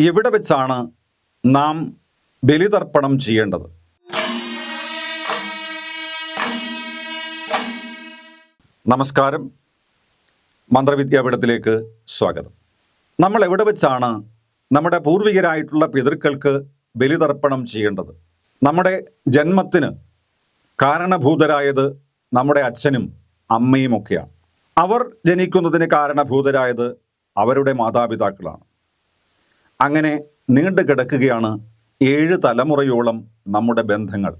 എവിടെ വെച്ചാണ് നാം ബലിതർപ്പണം ചെയ്യേണ്ടത്? നമസ്കാരം. മന്ത്രവിദ്യാപീഠത്തിലേക്ക് സ്വാഗതം. നമ്മൾ എവിടെ വെച്ചാണ് നമ്മുടെ പൂർവികരായിട്ടുള്ള പിതൃക്കൾക്ക് ബലിതർപ്പണം ചെയ്യേണ്ടത്? നമ്മുടെ ജന്മത്തിന് കാരണഭൂതരായത് നമ്മുടെ അച്ഛനും അമ്മയും ഒക്കെയാണ് അവർ ജനിക്കുന്നതിന് കാരണഭൂതരായത് അവരുടെ മാതാപിതാക്കളാണ്. അങ്ങനെ നീണ്ടു കിടക്കുകയാണ് ഏഴ് തലമുറയോളം നമ്മുടെ ബന്ധങ്ങൾ.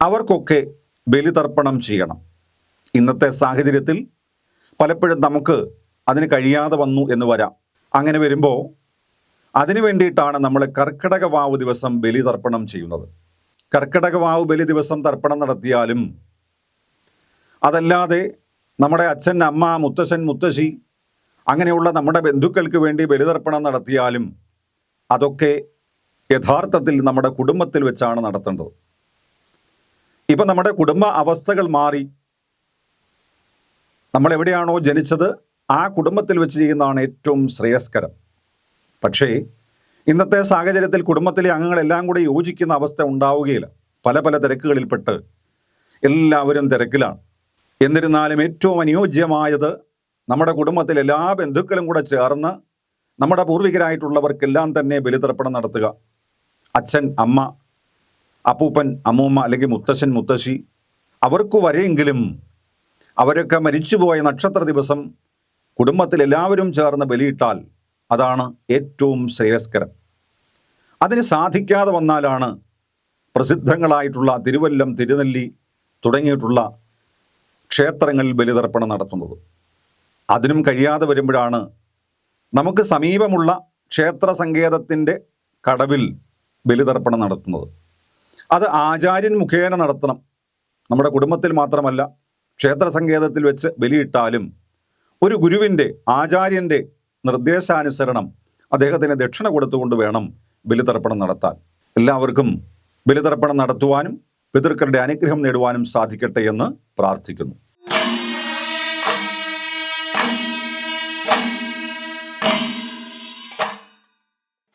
അവർക്കൊക്കെ ബലിതർപ്പണം ചെയ്യണം. ഇന്നത്തെ സാഹചര്യത്തിൽ പലപ്പോഴും നമുക്ക് അതിന് കഴിയാതെ വന്നു എന്ന് വരാം. അങ്ങനെ വരുമ്പോൾ അതിനു വേണ്ടിയിട്ടാണ് നമ്മൾ കർക്കിടക വാവ് ദിവസം ബലി തർപ്പണം ചെയ്യുന്നത്. കർക്കിടക വാവ് ബലി ദിവസം തർപ്പണം നടത്തിയാലും അതല്ലാതെ നമ്മുടെ അച്ഛൻ അമ്മ മുത്തശ്ശൻ മുത്തശ്ശി അങ്ങനെയുള്ള നമ്മുടെ ബന്ധുക്കൾക്ക് വേണ്ടി ബലിതർപ്പണം നടത്തിയാലും അതൊക്കെ യഥാർത്ഥത്തിൽ നമ്മുടെ കുടുംബത്തിൽ വെച്ചാണ് നടത്തേണ്ടത്. ഇപ്പം നമ്മുടെ കുടുംബ അവസ്ഥകൾ മാറി. നമ്മൾ എവിടെയാണോ ജനിച്ചത് ആ കുടുംബത്തിൽ വെച്ച് ചെയ്യുന്നതാണ് ഏറ്റവും ശ്രേയസ്കരം. പക്ഷേ ഇന്നത്തെ സാഹചര്യത്തിൽ കുടുംബത്തിലെ അംഗങ്ങളെല്ലാം കൂടി യോജിക്കുന്ന അവസ്ഥ ഉണ്ടാവുകയില്ല. പല പല തിരക്കുകളിൽപ്പെട്ട് എല്ലാവരും തിരക്കിലാണ്. എന്നിരുന്നാലും ഏറ്റവും അനുയോജ്യമായത് നമ്മുടെ കുടുംബത്തിലെ എല്ലാ ബന്ധുക്കളും കൂടെ ചേർന്ന് നമ്മുടെ പൂർവികരായിട്ടുള്ളവർക്കെല്ലാം തന്നെ ബലിതർപ്പണം നടത്തുക. അച്ഛൻ അമ്മ അപ്പൂപ്പൻ അമ്മൂമ്മ അല്ലെങ്കിൽ മുത്തശ്ശൻ മുത്തശ്ശി അവർക്ക് വരെയെങ്കിലും അവരൊക്കെ മരിച്ചുപോയ നക്ഷത്ര ദിവസം കുടുംബത്തിൽ എല്ലാവരും ചേർന്ന് ബലിയിട്ടാൽ അതാണ് ഏറ്റവും ശ്രേയസ്കരം. അതിന് സാധിക്കാതെ വന്നാലാണ് പ്രസിദ്ധങ്ങളായിട്ടുള്ള തിരുവല്ലം തിരുനെല്ലി തുടങ്ങിയിട്ടുള്ള ക്ഷേത്രങ്ങളിൽ ബലിതർപ്പണം നടത്തുന്നത്. അതിനും കഴിയാതെ വരുമ്പോഴാണ് നമുക്ക് സമീപമുള്ള ക്ഷേത്ര സങ്കേതത്തിന്റെ കടവിൽ ബലിതർപ്പണം നടത്തുന്നത്. അത് ആചാര്യൻ മുഖേന നടത്തണം. നമ്മുടെ കുടുംബത്തിൽ മാത്രമല്ല ക്ഷേത്ര സങ്കേതത്തിൽ വെച്ച് ബലിയിട്ടാലും ഒരു ഗുരുവിന്റെ ആചാര്യന്റെ നിർദ്ദേശാനുസരണം അദ്ദേഹത്തിന് ദക്ഷിണ കൊടുത്തുകൊണ്ട് വേണം ബലിതർപ്പണം നടത്താൻ. എല്ലാവർക്കും ബലിതർപ്പണം നടത്തുവാനും പിതൃക്കളുടെ അനുഗ്രഹം നേടുവാനും സാധിക്കട്ടെ എന്ന് പ്രാർത്ഥിക്കുന്നു.